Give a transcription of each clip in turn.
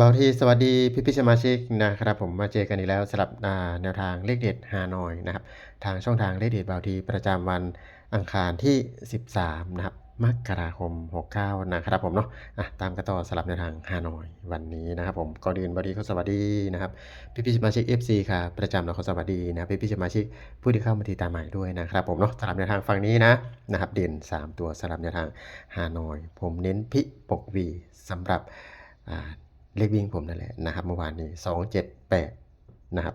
บาวทีสวัสดีพี่พี่สมาชิกนะครับผมมาเจอกันอีกแล้วสำหรับแนวทางเลขเด็ดฮานอยนะครับทางช่องทางเลขเด็ดบาวทีประจำวันอังคารที่ 13นะครับมกราคม 69 นะครับผมเนาะะตามกันต่อสำหรับแนวทางฮานอยวันนี้นะครับผมก่อนอื่นบาวทีก็สวัสดีนะครับพี่พี่สมาชิก FC ค่ะประจำแล้วก็สวัสดีนะพี่พี่สมาชิกผู้ที่เข้ามาติดตามใหม่ด้วยนะครับผมเนาะสำหรับแนวทางฝั่งนี้นะนะครับเด่น 3 ตัวสำหรับแนวทางฮานอย ผมเน้นพิปกวีสำหรับ เลขวิ่งผมนั่นแหละนะครับเมื่อวานนี้ 278 นะครับ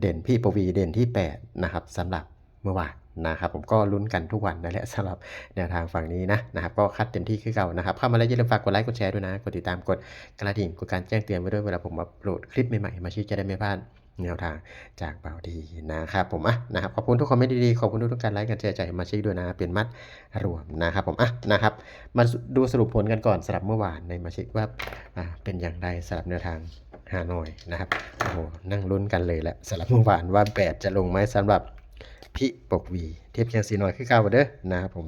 เด่นพี่ปวีเด่นที่ 8 นะครับสำหรับเมื่อวานนะครับผมก็ลุ้นกันทุกวันนั่นแหละสำหรับแนวทางฝั่งนี้นะนะครับก็คัดเต็มที่คือเก่านะครับเข้ามาแล้วอย่าลืมฝากกดไลค์กดแชร์ด้วยนะ กดติดตามกดกระดิ่งกดการแจ้งเตือนไว้ด้วยเวลาผมอัปโหลดคลิปใหม่ๆมาชี้จะได้ไม่พลาด แนวทางจากเบาดีนะครับผมอะนะครับขอบคุณทุกคอมเมนต์ดีๆขอบคุณทุกการไลค์กันแชร์ใจมาชี้ด้วยนะเป็นมัดรวมนะครับผมอะนะครับมาดูสรุปผลกันก่อนสำหรับเมื่อวานในมาช็คว่าอ่าเป็นอย่างไรสำหรับแนวทางฮานอยนะครับโอ้โหนั่งลุ้นกันเลยแหละสำหรับเมื่อวานว่าแปดจะลงไหมสำหรับพี่ปกวีเทียบเคียงสีหน่อยคือเก่าเด้อนะครับผม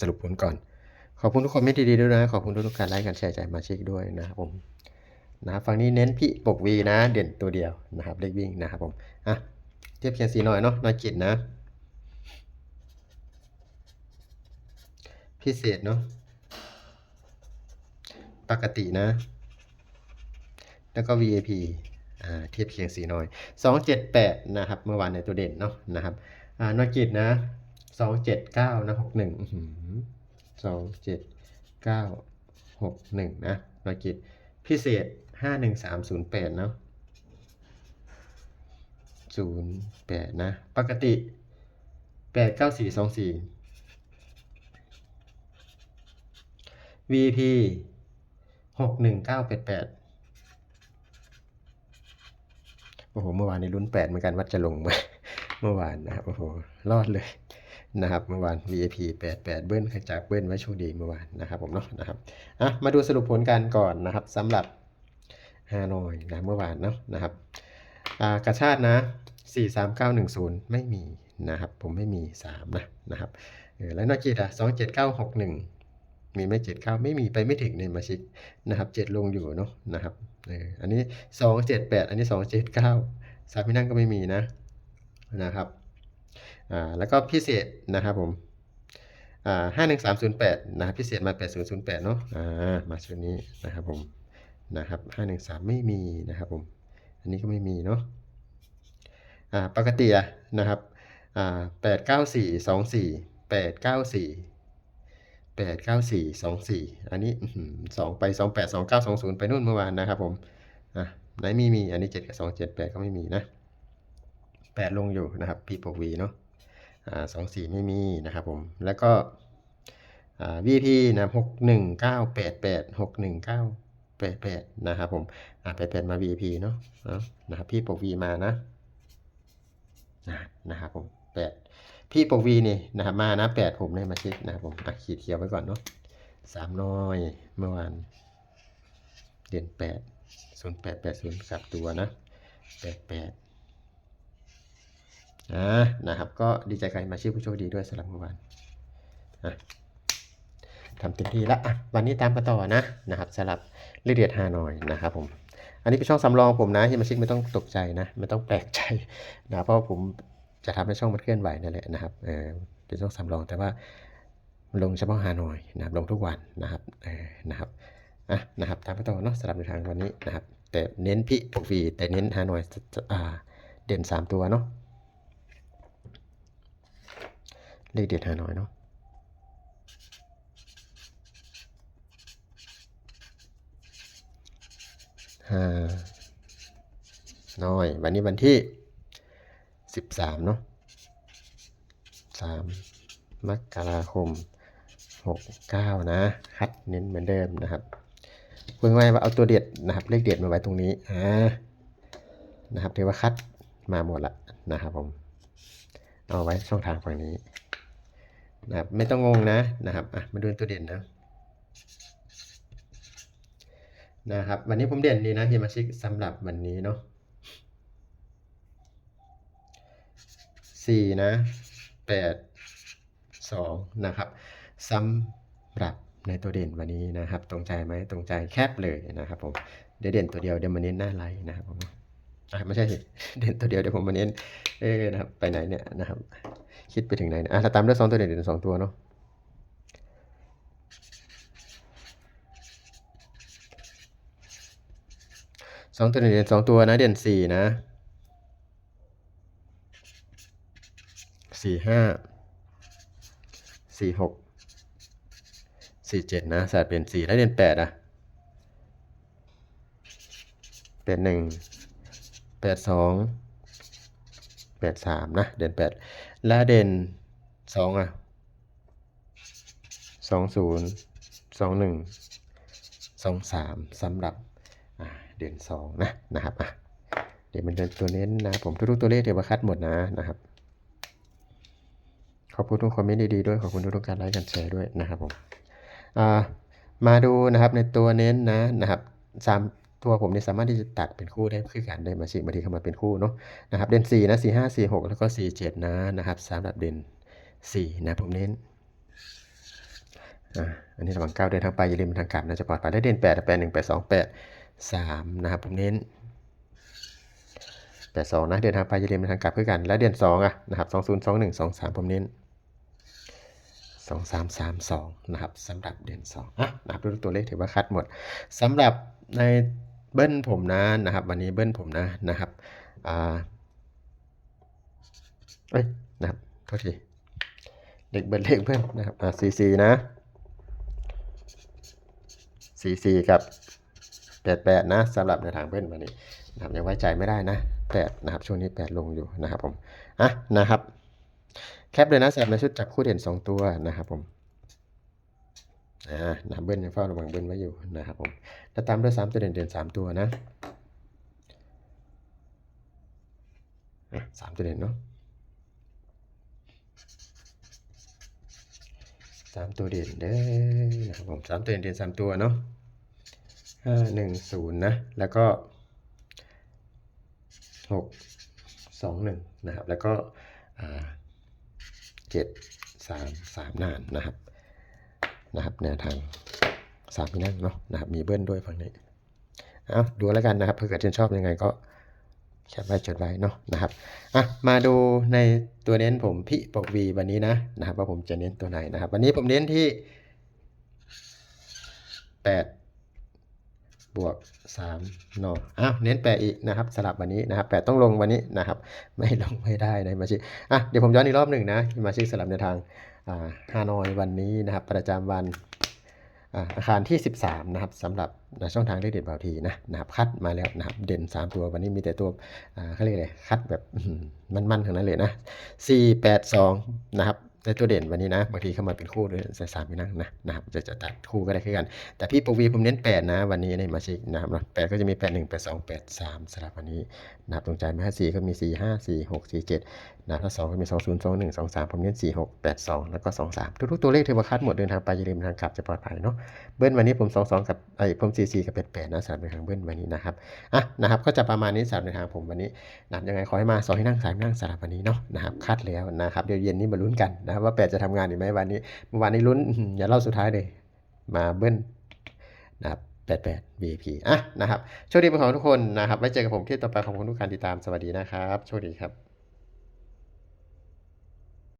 สรุปผลก่อน ขอบคุณทุกคอมเมนต์ดีๆด้วยนะ ขอบคุณทุกการไลค์การแชร์ใจมาช็คด้วยนะครับผม นะครับฝั่งนี้เน้นพี่ปกวีนะ เด่นตัวเดียวนะครับเลขวิ่งนะครับผมอะเทียบเคียงสีหน่อยเนาะน้อยจิตนะ พิเศษเนาะปกตินะ แล้วก็ VIP อ่าเทียบเคียงสีหน้อย 278 นะครับ เมื่อวานในตัวเด่นเนาะนะครับอ่านอยกิจนะ279นะ61อื้อหือ279 61นะนอยกิจพิเศษ 51308เนาะ08นย์แปดนะ ปกติ89424 VP หกหนึ่งเก้าแปดแปดโอ้โห เมื่อวานนี้ลุ้นแปดเหมือนกันว่าจะลงไหมเมื่อวานนะครับ โอ้โห รอดเลยนะครับเมื่อวาน VIP แปดแปดเบิ้ลขจากเบิ้ลไว้โชคดีเมื่อวานนะครับผมเนาะนะครับอะมาดูสรุปผลการก่อนนะครับสำหรับ ฮานอยนะเมื่อวานเนาะนะครับอ่ากระชาตินะ 43910 ไม่มีนะครับ ผมไม่มี 3 นะนะครับแล้วนอกจิตอะ27961มีไม่79 ไม่มีไปไม่ถึงในมาชิกนะครับ 7 ลงอยู่เนาะนะครับเอออันนี้ 278 อันนี้ 279 สามพี่นั่งก็ไม่มีนะนะครับอ่าแล้วก็พิเศษนะครับผมอ่า51308นะครับพิเศษมา8008เนาะอ่ามาชุดนี้นะครับผม นะครับ513ไม่มีนะครับผมอันนี้ก็ไม่มีเนาะอ่าปกติอะนะครับอ่าแปดเก้าสี่สองสี่แปดเก้าสี่แปดเก้าสี่สองสี่อันนี้สองไปสองแปดสองเก้าสองศูนย์ไปนู่นเมื่อวานนะครับผมอะไหนมีมีอันนี้เจ็ดกับสองเจ็ดแปดก็ไม่มีนะแปดลงอยู่นะครับพีปกวีเนาะอ่าสองสี่ไม่มีนะครับผมแล้วก็อ่า VP นะหกหนึ่งเก้าแปดแปดหกหนึ่งเก้า แปดแปดนะครับผมอ่าแปดแปดมา VP เนาะนะครับพี่ปกวีมานะนะนะครับผมแปดพี่ปกวีนี่นะครับมานะแปดผมเนี่ยมาเช็คนะครับผมอะขีดเขียวไว้ก่อนเนาะสามน้อยเมื่อวานเด่นแปดศูนย์แปดแปดศูนย์กลับตัวนะแปดแปดอ่านะครับ ก็ดีใจกับมาชื่อผู้โชคดีด้วยสำหรับเมื่อวานอะ ทำเต็มที่และอะวันนี้ตามกันต่อนะนะครับสำหรับเรียกเดียดฮานอยนะครับผม อันนี้เป็นช่องสำรองผมนะที่มาชิกไม่ต้องตกใจนะ ไม่ต้องแปลกใจนะเพราะผมจะทำให้ช่องมันเคลื่อนไหวนั่นแหละนะครับเออเป็นช่องสำรองแต่ว่าลงเฉพาะฮานอยนะครับลงทุกวันนะครับเออนะครับอะนะครับตามไปต่อเนาะสำหรับในทางวันนี้นะครับ แต่เน้นพิปกฟีแต่เน้นฮานอยอ่าเด่นสามตัวเนาะเลขเด่นฮานอยเนาะ ห้าน้อย วันนี้วันที่สิบสามเนาะสามมกราคมหกเก้านะคัดเน้นเหมือนเดิมนะครับเพิ่งไว้ว่าเอาตัวเด็ดนะครับ เลขเด็ดมาไว้ตรงนี้อ่านะครับถือว่าคัดมาหมดละนะครับผม เอาไว้ช่องทางฝั่งนี้นะครับไม่ต้องงงนะนะครับอะมาดูตัวเด่นนะ นะครับ วันนี้ผมเด่นดีนะฮียมาชิกสำหรับวันนี้เนาะสี่นะแปดสองนะครับสำหรับในตัวเด่นวันนี้นะครับ ตรงใจไหมตรงใจแคบเลยนะครับผมเดี๋ยวเด่นตัวเดียวเดี๋ยวมาเน้นหน้าไลน์นะครับผมอะไม่ใช่เด่นตัวเดียวเดี๋ยวผมมาเน้นเอ๊ะนะครับไปไหนเนี่ยนะครับคิดไปถึงไหนนี่ยอะถ้าตามด้วยสองตัวเด่นเด่นสองตัวเนาะ สองตัวเด่นสองตัวนะ เด่นสี่นะสี่ห้าสี่หกสี่เจ็ดนะศาสตร์เด่นสี่แล้วเด่นแปดอะแปดหนึ่งแปดสองแปดสามนะ เด่นแปดแล้วเด่นสองอะสองศูนย์สองหนึ่งสองสามสำหรับ เด่นสองนะนะครับอะเดี๋ยวมันเป็นตัวเน้นนะผมทุกๆตัวเลขเดี๋ยวมาคัดหมดนะนะครับ ขอบคุณทุกคอมเมนต์ดีๆด้วยขอบคุณทุกการไลค์กันแชร์ด้วยนะครับผมอ่ามาดูนะครับในตัวเน้นนะนะครับสามตัวผมเนี่ยสามารถที่จะตัดเป็นคู่ได้คือกันได้มาชิบางทีเข้ามาเป็นคู่เนาะนะครับเด่น4นะ4 5 4 6 แล้วก็ 4 7 นะนะครับสำหรับเด่น4นะผมเน้นอ่าอันนี้ระหว่างก้าเดินทางไปอย่าลืมทางกลับนะจะปลอดภัยได้เด่น8 8 1 8 2 8 3 นะครับผมเน้น82นะเดินทางไปอย่าลืมทางกลับคือกัน แล้วเดือน2อะนะครับ20 21 23 ผมเน้นสองสามสามสองนะครับสำหรับเดือนสองอะนะครับดูตัวเลขถือว่าคัดหมดสำหรับในเบิ้ลผมนะนะครับ วันนี้เบิ้ลผมนะนะครับอ่าเอ้ยนะครับโทษทีเด็กเบิ้ลเลขเบิ้ลนะครับอ่าซีซีนะซีซีกับ แปดแปดนะสำหรับในทางเบิ้ลวันนี้นะครับยังไว้ใจไม่ได้นะแปดนะครับช่วงนี้แปดลงอยู่นะครับผมอะนะครับแคปเลยนะสำหรับในชุดจับคู่เด่น 2 ตัวนะครับผมอ่านะเบิ้ลยังเฝ้าระวังเบิ้ลไว้อยู่นะครับผมแล้วตามด้วย 3 ตัวเด่นเด่น3ตัวนะอะสามตัวเด่นเนาะสามตัวเด่นเด้อนะครับผมสามตัวเด่นเด่นสามตัวเนาะ ห้าหนึ่งศูนย์นะ แล้วก็หกสองหนึ่งนะครับ แล้วก็เจ็ดสามสามนานนะครับ นะครับแนวทางสามพี่นั่งเนาะนะครับ มีเบิ้ลด้วยฝั่งนี้ เอาดูแล้วกันนะครับเผื่อเกิดชื่นชอบยังไงก็แคปไว้จดไว้เนาะนะครับ อะ มาดูในตัวเน้นผมพี่ปกวีวันนี้นะนะครับ ว่าผมจะเน้นตัวไหนนะครับ วันนี้ผมเน้นที่แปด บวกสามเนาะอ้าวเน้นแปดอีกนะครับสลับวันนี้นะครับแปดต้องลงวันนี้นะครับ ไม่ลงไม่ได้นะมาชิอะเดี๋ยวผมย้อนอีกรอบหนึ่งนะมาชิสลับในทางอ่าฮานอยวันนี้นะครับ ประจำวันอาคารที่ 13 นะครับสำหรับนะช่องทางเลขเด็ดบาวทีนะนะครับคัดมาแล้วนะครับเด่น 3 ตัววันนี้มีแต่ตัวเขาเรียกอะไรคัดแบบมันๆทั้งนั้นเลยนะ4 8 2 นะครับ ในตัวเด่นวันนี้นะ บางทีเข้ามาเป็นคู่ด้วยใส่สามไปนั่งนะนะครับจะจะตัดคู่ก็ได้คือกัน แต่พี่ปวีผมเน้น 8 นะ วันนี้ในมาชิกนะครับแปดก็จะมี 8 1 8 2 8 3สำหรับวันนี้นะครับตรงใจไหมฮะ4ก็มี 4 5 4 6 4 7นะครับถ้า2ก็มี 2 0 2 1 2 3 ผมเน้น 4 6 8 2 แล้วก็ 2 3 ทุกๆ ตัวเลขเทวคัดหมดเดินทางไปอย่าลืมทางกลับจะปลอดภัยเนาะเบิ้ลวันนี้ผม 2 2 กับไอ้ผม4 4 กับ 8 8 นะสำหรับในทางเบิ้ลวันนี้นะครับอะนะครับก็จะประมาณนี้สำหรับในทางผมวันนี้นะยังไงขอให้มาสองให้นั่งสามนั่งสำหรับวันนี้เนาะนะครับคัดแล้วนะครับเดี๋ยวเย็นนี้มาลุ้นกันนะครับว่าแปดจะทำงานอีกไหมวันนี้เมื่อวานนี้ลุ้นอย่าเล่าสุดท้ายเลย มาเบิ้ลนะครับแปดแปด VIP อะนะครับโชคดีเป็นของทุกคนนะครับไว้เจอกับผมคลิปต่อไปของคุณทุกการติดตามสวัสดีนะครับโชคดีครับ